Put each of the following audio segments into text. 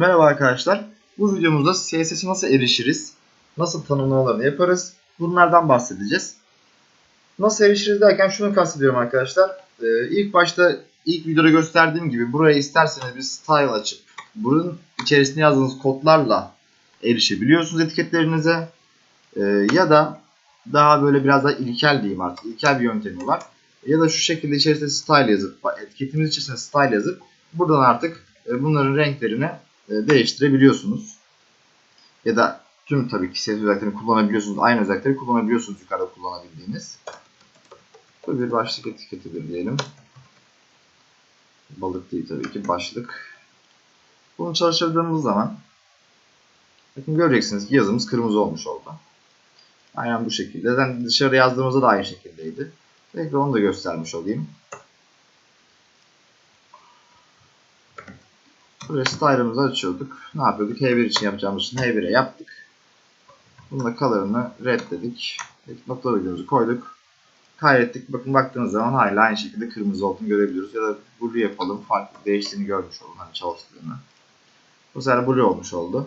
Merhaba arkadaşlar. Bu videomuzda CSS'e nasıl erişiriz? Nasıl tanımlamalarını yaparız? Bunlardan bahsedeceğiz. Nasıl erişiriz derken şunu kastediyorum arkadaşlar. Ee, ilk başta ilk videoda gösterdiğim gibi buraya isterseniz bir style açıp bunun içerisine yazdığınız kodlarla erişebiliyorsunuz etiketlerinize. Ee, ya da daha böyle biraz daha ilkel diyeyim artık. İlkel bir yöntemi var. Ya da şu şekilde içerisine style yazıp etiketimiz içerisine style yazıp buradan artık e, bunların renklerini e, değiştirebiliyorsunuz. Ya da tüm tabii ki ses özelliklerini kullanabiliyorsunuz. Aynı özellikleri kullanabiliyorsunuz yukarıda kullanabildiğiniz. Bu bir başlık etiketidir diyelim. Balık değil tabii ki başlık. Bunu çalıştırdığımız zaman bakın göreceksiniz ki yazımız kırmızı olmuş oldu. Aynen bu şekilde. Zaten dışarı yazdığımızda da aynı şekildeydi. Tekrar onu da göstermiş olayım. Buraya style'ımızı açıyorduk. Ne yapıyorduk? H1 için yapacağımız için H1'e yaptık. Bunun da color'ını red dedik. Nokta virgülümüzü koyduk. Kaydettik. Bakın baktığınız zaman hala aynı şekilde kırmızı olduğunu görebiliyoruz. Ya da blue yapalım. Farklı değiştiğini görmüş olalım. Hani çalıştığını. Bu sefer blue olmuş oldu.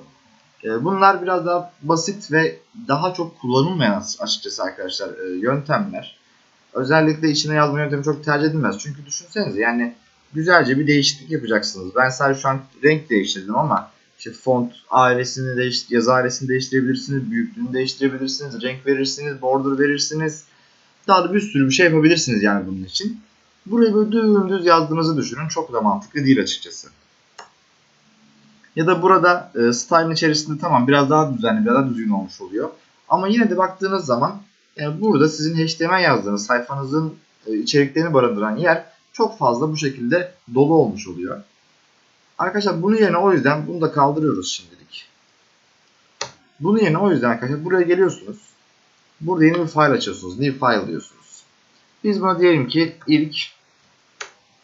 Ee, Bunlar biraz daha basit ve daha çok kullanılmayan açıkçası arkadaşlar e, yöntemler. Özellikle içine yazma yöntemi çok tercih edilmez. Çünkü düşünsenize yani güzelce bir değişiklik yapacaksınız. Ben sadece şu an renk değiştirdim ama işte font ailesini değiş yazı ailesini değiştirebilirsiniz, büyüklüğünü değiştirebilirsiniz, renk verirsiniz, border verirsiniz. Daha da bir sürü bir şey yapabilirsiniz yani bunun için. Buraya böyle dümdüz yazdığınızı düşünün. Çok da mantıklı değil açıkçası. Ya da burada e, style'ın içerisinde tamam biraz daha düzenli, biraz daha düzgün olmuş oluyor. Ama yine de baktığınız zaman yani burada sizin HTML yazdığınız sayfanızın e, içeriklerini barındıran yer çok fazla bu şekilde dolu olmuş oluyor. Arkadaşlar bunun yerine o yüzden bunu da kaldırıyoruz şimdilik. Bunun yerine o yüzden arkadaşlar buraya geliyorsunuz. Burada yeni bir file açıyorsunuz. New file diyorsunuz. Biz buna diyelim ki ilk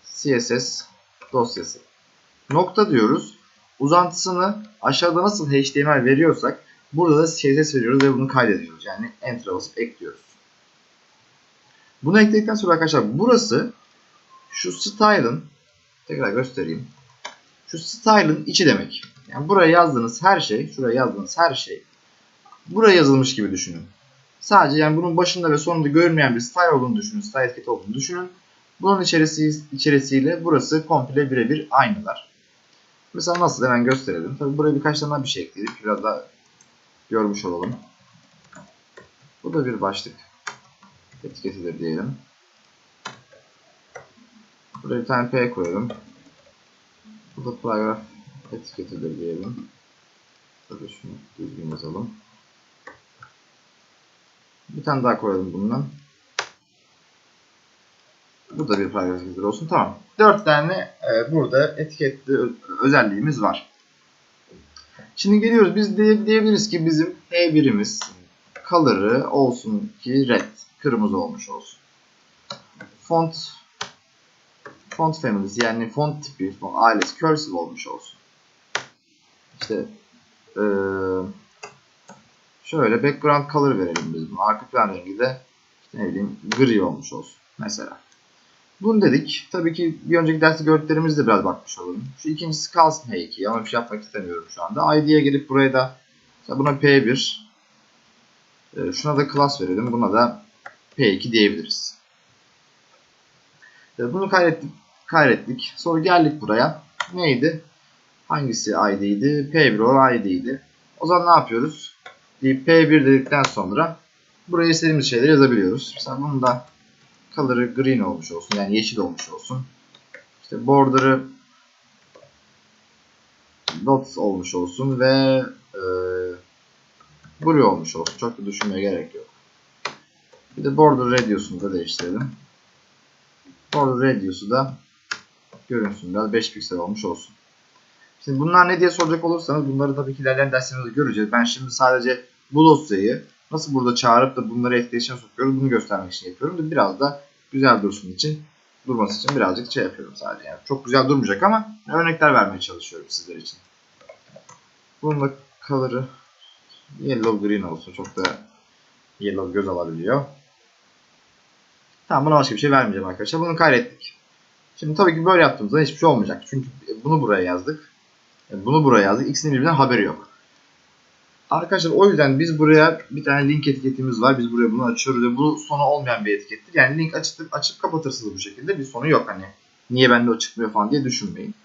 CSS dosyası. Nokta diyoruz. Uzantısını aşağıda nasıl HTML veriyorsak burada da CSS veriyoruz ve bunu kaydediyoruz. Yani enter basıp ekliyoruz. Bunu ekledikten sonra arkadaşlar burası şu style'ın tekrar göstereyim. Şu style'ın içi demek. Yani buraya yazdığınız her şey, şuraya yazdığınız her şey buraya yazılmış gibi düşünün. Sadece yani bunun başında ve sonunda görünmeyen bir style olduğunu düşünün, style etiketi olduğunu düşünün. Bunun içerisi, içerisiyle burası komple birebir aynılar. Mesela nasıl hemen gösterelim. Tabi buraya birkaç tane bir şey ekledik. Biraz daha görmüş olalım. Bu da bir başlık etiketidir diyelim. Buraya bir tane P koyalım. Bu da paragraf etiketidir diyelim. Şöyle şunu düzgün yazalım. Bir tane daha koyalım bundan. Bu da bir paragraf etiketidir olsun. Tamam. Dört tane e, burada etiketli özelliğimiz var. Şimdi geliyoruz. Biz de diyebiliriz ki bizim H1'imiz color'ı olsun ki red. Kırmızı olmuş olsun. Font font families yani font tipi, font ailesi cursive olmuş olsun. İşte ee, şöyle background color verelim biz buna. Arka plan rengi de işte ne bileyim gri olmuş olsun mesela. Bunu dedik. Tabii ki bir önceki derste gördüklerimizde biraz bakmış olalım. Şu ikincisi kalsın H2 ama bir şey yapmak istemiyorum şu anda. ID'ye gelip buraya da buna P1 ee, şuna da class verelim. Buna da P2 diyebiliriz. Ee, bunu kaydettik. Kaydettik. Sonra geldik buraya. Neydi? Hangisi ID'ydi? P1 o ID'ydi. O zaman ne yapıyoruz? Deyip P1 dedikten sonra buraya istediğimiz şeyleri yazabiliyoruz. Mesela bunun da color'ı green olmuş olsun. Yani yeşil olmuş olsun. İşte border'ı dots olmuş olsun ve e, blue olmuş olsun. Çok da düşünmeye gerek yok. Bir de border radius'unu da değiştirelim. Border radius'u da görünsün biraz 5 piksel olmuş olsun. Şimdi bunlar ne diye soracak olursanız bunları tabii ki ilerleyen derslerimizde göreceğiz. Ben şimdi sadece bu dosyayı nasıl burada çağırıp da bunları etkileşime sokuyoruz bunu göstermek için yapıyorum. Biraz da güzel dursun için durması için birazcık şey yapıyorum sadece. Yani çok güzel durmayacak ama örnekler vermeye çalışıyorum sizler için. Bunun da color'ı yellow green olsun. Çok da yellow göz alabiliyor. Tamam buna başka bir şey vermeyeceğim arkadaşlar. Bunu kaydettik. Şimdi tabii ki böyle yaptığımızda hiçbir şey olmayacak. Çünkü bunu buraya yazdık. Bunu buraya yazdık. İkisinin birbirinden haberi yok. Arkadaşlar o yüzden biz buraya bir tane link etiketimiz var. Biz buraya bunu açıyoruz ve bu sonu olmayan bir etikettir. Yani link açıp, açıp kapatırsınız bu şekilde. Bir sonu yok hani. Niye bende o çıkmıyor falan diye düşünmeyin.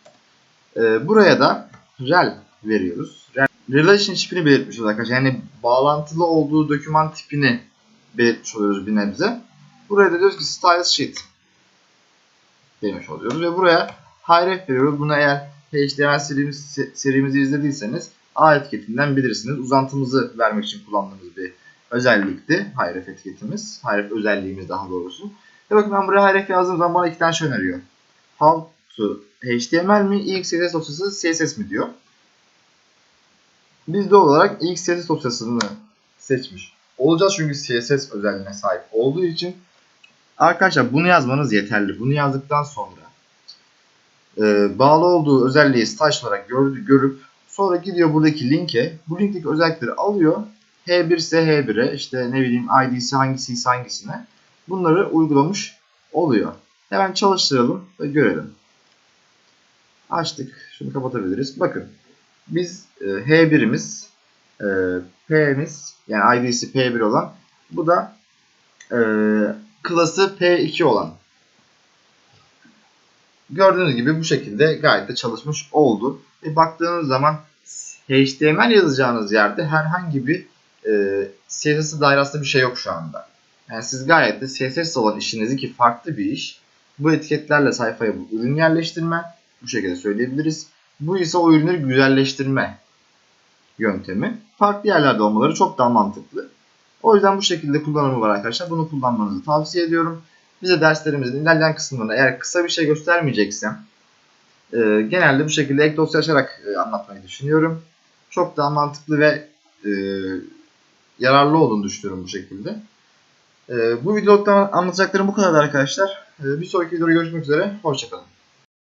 Ee, buraya da rel veriyoruz. Rel, relationship'ini belirtmiş oluyoruz arkadaşlar. Yani bağlantılı olduğu doküman tipini belirtmiş oluyoruz bir nebze. Buraya da diyoruz ki style sheet demiş oluyoruz ve buraya href veriyoruz. Bunu eğer HTML serimiz, serimizi izlediyseniz A etiketinden bilirsiniz. Uzantımızı vermek için kullandığımız bir özellikti href etiketimiz. href özelliğimiz daha doğrusu. Ve bakın ben buraya href yazdığım zaman bana iki tane şey öneriyor. How to HTML mi, XCSS dosyası CSS mi diyor. Biz de olarak XCSS dosyasını seçmiş olacağız çünkü CSS özelliğine sahip olduğu için arkadaşlar bunu yazmanız yeterli. Bunu yazdıktan sonra e, bağlı olduğu özelliği staj olarak gördü, görüp sonra gidiyor buradaki linke bu linkteki özellikleri alıyor. H1 ise H1'e işte ne bileyim ID'si hangisiyse hangisine bunları uygulamış oluyor. Hemen çalıştıralım ve görelim. Açtık. Şunu kapatabiliriz. Bakın biz e, H1'imiz e, P'miz yani ID'si P1 olan bu da e, klası P2 olan. Gördüğünüz gibi bu şekilde gayet de çalışmış oldu. E, baktığınız zaman HTML yazacağınız yerde herhangi bir e, CSS dairasında bir şey yok şu anda. Yani siz gayet de CSS olan işinizi ki farklı bir iş. Bu etiketlerle sayfaya bu ürün yerleştirme. Bu şekilde söyleyebiliriz. Bu ise o ürünleri güzelleştirme yöntemi. Farklı yerlerde olmaları çok daha mantıklı. O yüzden bu şekilde kullanımı var arkadaşlar. Bunu kullanmanızı tavsiye ediyorum. Bize derslerimizin ilerleyen kısımlarında eğer kısa bir şey göstermeyeceksem e, genelde bu şekilde ek dosya açarak e, anlatmayı düşünüyorum. Çok daha mantıklı ve e, yararlı olduğunu düşünüyorum bu şekilde. E, bu videoda anlatacaklarım bu kadar arkadaşlar. E, bir sonraki videoda görüşmek üzere. Hoşçakalın.